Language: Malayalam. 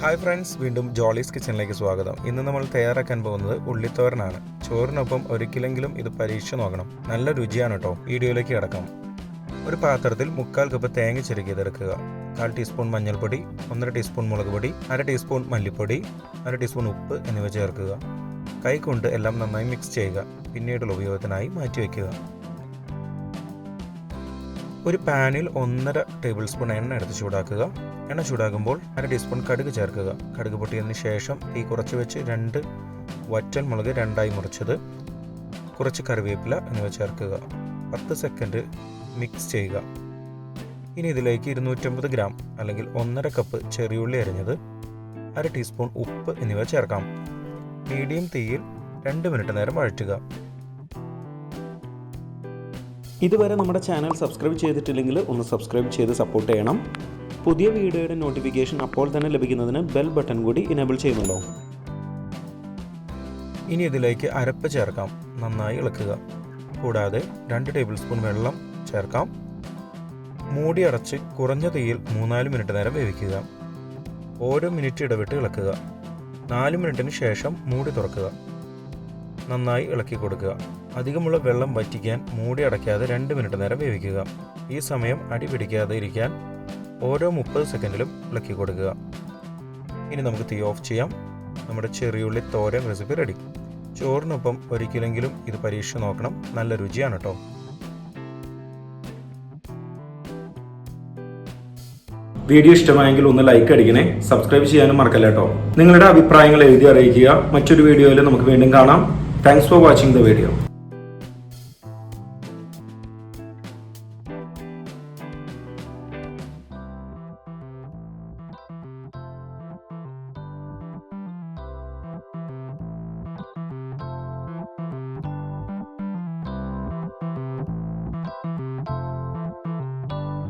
ഹായ് ഫ്രണ്ട്സ് വീണ്ടും ജോളീസ് കിച്ചണിലേക്ക് സ്വാഗതം. ഇന്ന് നമ്മൾ തയ്യാറാക്കാൻ പോകുന്നത് ഉള്ളിത്തോരനാണ്. ചോറിനൊപ്പം ഒരിക്കലെങ്കിലും ഇത് പരീക്ഷിച്ച് നോക്കണം. നല്ല രുചിയാണ് കേട്ടോ വീഡിയോയിലേക്ക് കിടക്കാം. ഒരു പാത്രത്തിൽ മുക്കാൽ കപ്പ് തേങ്ങ ചെറുക്കിയതെടുക്കുക. കാൽ ടീസ്പൂൺ മഞ്ഞൾപ്പൊടി ഒന്നര ടീസ്പൂൺ മുളക് പൊടി അര ടീസ്പൂൺ മല്ലിപ്പൊടി അര ടീസ്പൂൺ ഉപ്പ് എന്നിവ ചേർക്കുക. കൈകൊണ്ട് എല്ലാം നന്നായി മിക്സ് ചെയ്യുക. പിന്നീടുള്ള ഉപയോഗത്തിനായി മാറ്റിവെക്കുക. ഒരു പാനിൽ ഒന്നര ടേബിൾ സ്പൂൺ എണ്ണ എടുത്ത് ചൂടാക്കുക. എണ്ണ ചൂടാകുമ്പോൾ അര ടീസ്പൂൺ കടുക് ചേർക്കുക. കടുക് പൊട്ടിയതിന് ശേഷം ഈ കുറച്ച് വെച്ച് രണ്ട് വറ്റൽ മുളക് രണ്ടായി മുറിച്ചത്. കുറച്ച് കറിവേപ്പില എന്നിവ ചേർക്കുക. പത്ത് സെക്കൻഡ് മിക്സ് ചെയ്യുക. ഇനി ഇതിലേക്ക് ഇരുന്നൂറ്റമ്പത് ഗ്രാം അല്ലെങ്കിൽ ഒന്നര കപ്പ് ചെറിയുള്ളി അരിഞ്ഞത് അര ടീസ്പൂൺ ഉപ്പ് എന്നിവ ചേർക്കാം. മീഡിയം തീയിൽ രണ്ട് മിനിറ്റ് നേരം വഴറ്റുക. ഇതുവരെ നമ്മുടെ ചാനൽ സബ്സ്ക്രൈബ് ചെയ്തിട്ടില്ലെങ്കിൽ ഒന്ന് സബ്സ്ക്രൈബ് ചെയ്ത് സപ്പോർട്ട് ചെയ്യണം. പുതിയ വീഡിയോയുടെ നോട്ടിഫിക്കേഷൻ അപ്പോൾ തന്നെ ലഭിക്കുന്നതിന് ബെൽ ബട്ടൺ കൂടി ഇനേബിൾ ചെയ്യുന്നുണ്ടോ ഇനി ഇതിലേക്ക് അരപ്പ് ചേർക്കാം. നന്നായി ഇളക്കുക. കൂടാതെ രണ്ട് ടേബിൾ സ്പൂൺ വെള്ളം ചേർക്കാം. മൂടി അടച്ച് കുറഞ്ഞ തീയിൽ മൂന്നാൽ മിനിറ്റ് നേരം വേവിക്കുക. ഓരോ മിനിറ്റ് ഇടവിട്ട് ഇളക്കുക. നാല് മിനിറ്റിന് ശേഷം മൂടി തുറക്കുക. നന്നായി ഇളക്കി കൊടുക്കുക. അധികമുള്ള വെള്ളം വറ്റിക്കാൻ മൂടി അടയ്ക്കാതെ രണ്ട് മിനിറ്റ് നേരം വേവിക്കുക. ഈ സമയം അടി പിടിക്കാതെ ഇരിക്കാൻ ഓരോ മുപ്പത് സെക്കൻഡിലും ഇളക്കി കൊടുക്കുക. ഇനി നമുക്ക് തീ ഓഫ് ചെയ്യാം. നമ്മുടെ ചെറിയുള്ളി തോരൻ റെസിപ്പി റെഡി ചോറിനൊപ്പം ഒരിക്കലെങ്കിലും ഇത് പരീക്ഷിച്ച് നോക്കണം. നല്ല രുചിയാണ് കേട്ടോ വീഡിയോ ഇഷ്ടമായെങ്കിൽ ഒന്ന് ലൈക്ക് അടിക്കണേ. സബ്സ്ക്രൈബ് ചെയ്യാനും മറക്കല്ല കേട്ടോ നിങ്ങളുടെ അഭിപ്രായങ്ങൾ എഴുതി അറിയിക്കുക. മറ്റൊരു വീഡിയോയിൽ നമുക്ക് വീണ്ടും കാണാം. Thanks for watching the video